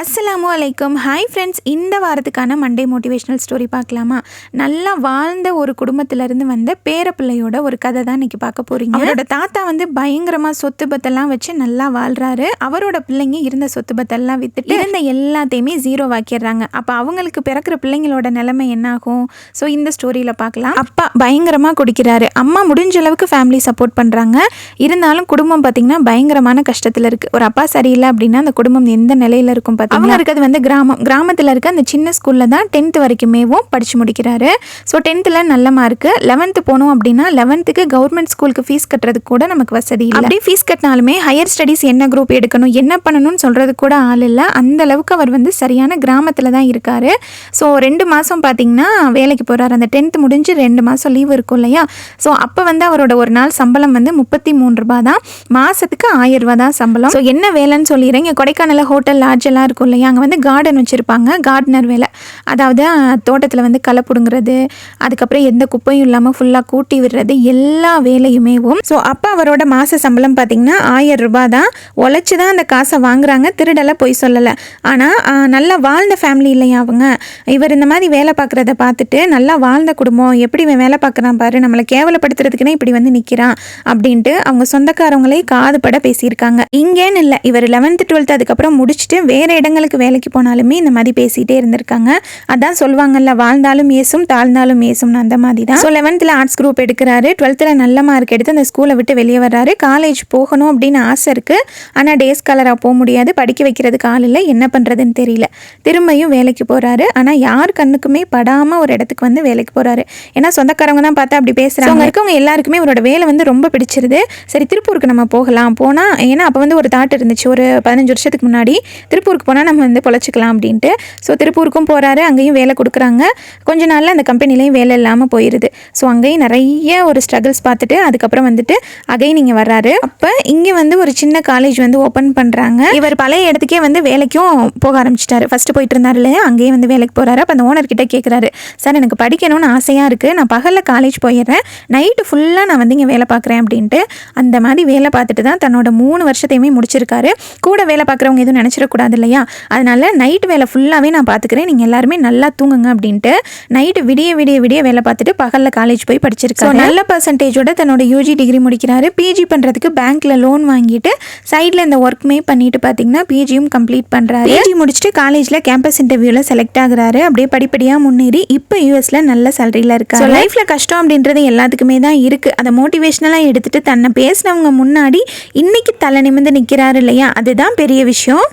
அஸ்ஸலாமு அலைக்கும். Hi friends இந்த வாரத்துக்கான மண்டே மோட்டிவேஷனல் ஸ்டோரி பார்க்கலாமா? நல்லா வாழ்ந்த ஒரு குடும்பத்திலேருந்து வந்த பேரப்பிள்ளையோட ஒரு கதை தான் இன்றைக்கி பார்க்க போகிறீங்க அவரோட தாத்தா வந்து பயங்கரமாக சொத்து பத்தெல்லாம் வச்சு நல்லா வாழ்கிறாரு அவரோட பிள்ளைங்க இருந்த சொத்து பத்தெல்லாம் விற்றுட்டு இருந்த எல்லாத்தையுமே ஜீரோவாக்கிடுறாங்க அப்போ அவங்களுக்கு பிறக்கிற பிள்ளைங்களோட நிலைமை என்னாகும்? ஸோ இந்த ஸ்டோரியில் பார்க்கலாம். அப்பா பயங்கரமாக குடிக்கிறாரு. அம்மா முடிஞ்ச அளவுக்கு ஃபேமிலி சப்போர்ட் பண்ணுறாங்க இருந்தாலும் குடும்பம் பார்த்தீங்கன்னா பயங்கரமான கஷ்டத்தில் இருக்குது ஒரு அப்பா சரியில்லை அப்படின்னா அந்த குடும்பம் எந்த நிலையில் இருக்கும் பார்த்தீங்கன்னா இருக்கிறது வந்து கிராமம். கிராமத்தில் இருக்க அந்த சின்ன ஸ்கூலில் தான் டென்த் வரைக்குமேவும் படித்து முடிக்கிறாரு. ஸோ டென்த்தில் நல்ல மார்க்கு லெவன்த்து போனோம் அப்படின்னா லெவன்த்துக்கு கவர்மெண்ட் ஸ்கூலுக்கு ஃபீஸ் கட்டுறதுக்கு கூட நமக்கு வசதி இல்லை. அப்படியே ஃபீஸ் கட்டினாலுமே ஹையர் ஸ்டடீஸ் என்ன குரூப் எடுக்கணும் என்ன பண்ணணும்னு சொல்கிறது கூட ஆள் இல்லை. அந்த அளவுக்கு அவர் வந்து சரியான கிராமத்தில் தான் இருக்கார். ஸோ ரெண்டு மாதம் பார்த்தீங்கன்னா வேலைக்கு போகிறார் அந்த டென்த் முடிஞ்சு ரெண்டு மாதம் லீவு இருக்கும் இல்லையா? ஸோ அப்போ வந்து அவரோட ஒரு நாள் சம்பளம் வந்து முப்பத்தி மூணு ரூபாய் தான். மாதத்துக்கு ஆயிரம் ரூபா தான் சம்பளம். ஸோ என்ன வேலைன்னு சொல்லிடுறேன். இங்கே கொடைக்கானல் ஹோட்டல் லாட்ஜ் எல்லாம் இருக்கும். இல்லையா? அங்கே வந்து கார்டன் வச்சுருப்பாங்க. கார்டனர் வேலை. அதாவது தோட்டத்தில் வந்து களை பிடுங்குறது அதுக்கப்புறம் எந்த குப்பையும் இல்லாமல் ஃபுல்லாக கூட்டி விடுறது எல்லா வேலையுமேவும் ஸோ அப்போ அவரோட மாத சம்பளம் பார்த்தீங்கன்னா ஆயிரம் ரூபாய் தான். உழைச்சி தான் அந்த காசை வாங்குறாங்க. திருடலை போய் சொல்லலை. ஆனால் நல்லா வாழ்ந்த ஃபேமிலி இல்லையா அவங்க? இவர் இந்த மாதிரி வேலை பார்க்குறத பார்த்துட்டு நல்லா வாழ்ந்த குடும்பம் எப்படி இவன் வேலை பார்க்குறான் பாரு நம்மளை கேவலப்படுத்துறதுக்குன்னே இப்படி வந்து நிற்கிறான் அப்படின்ட்டு அவங்க சொந்தக்காரங்களே காதுபட பேசியிருக்காங்க. இங்கேன்னு இல்லை. இவர் லெவன்த்து டுவெல்த் அதுக்கப்புறம் முடிச்சுட்டு வேறு இடம் இடங்களுக்கு வேலைக்கு போனாலுமே இந்த மாதிரி பேசிகிட்டே இருந்திருக்காங்க. அதான் சொல்லுவாங்கல்ல வாழ்ந்தாலும் ஏசும் தாழ்ந்தாலும் ஏசும்னு அந்த மாதிரி தான். ஸோ லெவன்த்தில் ஆர்ட்ஸ் குரூப் எடுக்கிறாரு. டுவெல்த்தில் நல்ல மார்க் எடுத்து அந்த ஸ்கூலை விட்டு வெளியே வர்றாரு. காலேஜ் போகணும் அப்படின்னு ஆசை இருக்குது ஆனால் டேஸ் காலராக போக முடியாது. படிக்க வைக்கிறதுக்கு ஆள் இல்லை. என்ன பண்ணுறதுன்னு தெரியல. திரும்பியும் வேலைக்கு போகிறாரு ஆனால் யார் கண்ணுக்குமே படாமல் ஒரு இடத்துக்கு வந்து வேலைக்கு போகிறாரு ஏன்னா சொந்தக்காரங்க தான் பார்த்தா அப்படி பேசுகிறாங்க இருக்கவங்க எல்லாருக்குமே அவரோட வேலை வந்து ரொம்ப பிடிச்சிருது. சரி திருப்பூருக்கு நம்ம போகலாம். போனால் ஏன்னா அப்போ வந்து ஒரு தாட் இருந்துச்சு. ஒரு பதினஞ்சு வருஷத்துக்கு முன்னாடி திருப்பூருக்கு போனால் நம்ம வந்து பொழைச்சிக்கலாம் அப்படின்ட்டு. ஸோ திருப்பூருக்கும் போகிறாரு அங்கேயும் வேலை கொடுக்குறாங்க. கொஞ்ச நாளில் அந்த கம்பெனிலையும் வேலை இல்லாமல் போயிடுது ஸோ அங்கேயும் நிறைய ஒரு ஸ்ட்ரகிள்ஸ் பார்த்துட்டு அதுக்கப்புறம் வந்துட்டு அகைன் இங்கே வர்றாரு. அப்போ இங்கே வந்து ஒரு சின்ன காலேஜ் வந்து ஓப்பன் பண்ணுறாங்க இவர் பழைய இடத்துக்கே வந்து வேலைக்கும் போக ஆரம்பிச்சிட்டாரு. ஃபஸ்ட்டு போயிட்டு இருந்தார் இல்லையா? அங்கேயே வந்து வேலைக்கு போகிறாரு அப்போ அந்த ஓனர்கிட்ட கேட்குறாரு சார் எனக்கு படிக்கணும்னு ஆசையாக இருக்குது நான் பகலில் காலேஜ் போயிடுறேன். நைட்டு ஃபுல்லாக நான் வந்து இங்கே வேலை பார்க்குறேன் அப்படின்ட்டு அந்த மாதிரி வேலை பார்த்துட்டு தான் தன்னோட மூணு வருஷத்தையுமே முடிச்சிருக்காரு. கூட வேலை பார்க்குறவங்க எதுவும் நினச்சிடக்கூடாது இல்லையா? அதனால நைட் வேலை ஃபுல்லாகவே நான் பார்த்துக்கிறேன் நீங்கள் எல்லாருமே நல்லா தூங்குங்க அப்படின்ட்டு நைட்டு விடிய விடிய விடிய வேலை பார்த்துட்டு பகலில் காலேஜ் போய் படிச்சிருக்காரு. நல்ல பர்சன்டேஜோட தன்னோட யூஜி டிகிரி முடிக்கிறாரு. பிஜி பண்ணுறதுக்கு பேங்க்கில் லோன் வாங்கிட்டு சைடில் இந்த ஒர்க்குமே பண்ணிட்டு பார்த்தீங்கன்னா பிஜியும் கம்ப்ளீட் பண்ணுறாரு பிஜி முடிச்சுட்டு காலேஜில் கேம்பஸ் இன்டர்வியூவில் செலக்ட் ஆகுறாரு. அப்படியே படிப்படியாக முன்னேறி இப்போ யூஎஸில் நல்ல சேலரியில் இருக்காரு. லைஃப்பில் கஷ்டம் அப்படின்றது எல்லாத்துக்குமே தான் இருக்குது அதை மோட்டிவேஷ்னலாக எடுத்துட்டு தன்னை பேசினவங்க முன்னாடி இன்னைக்கு தலை நிமிந்து நிற்கிறாரு இல்லையா? அதுதான் பெரிய விஷயம்.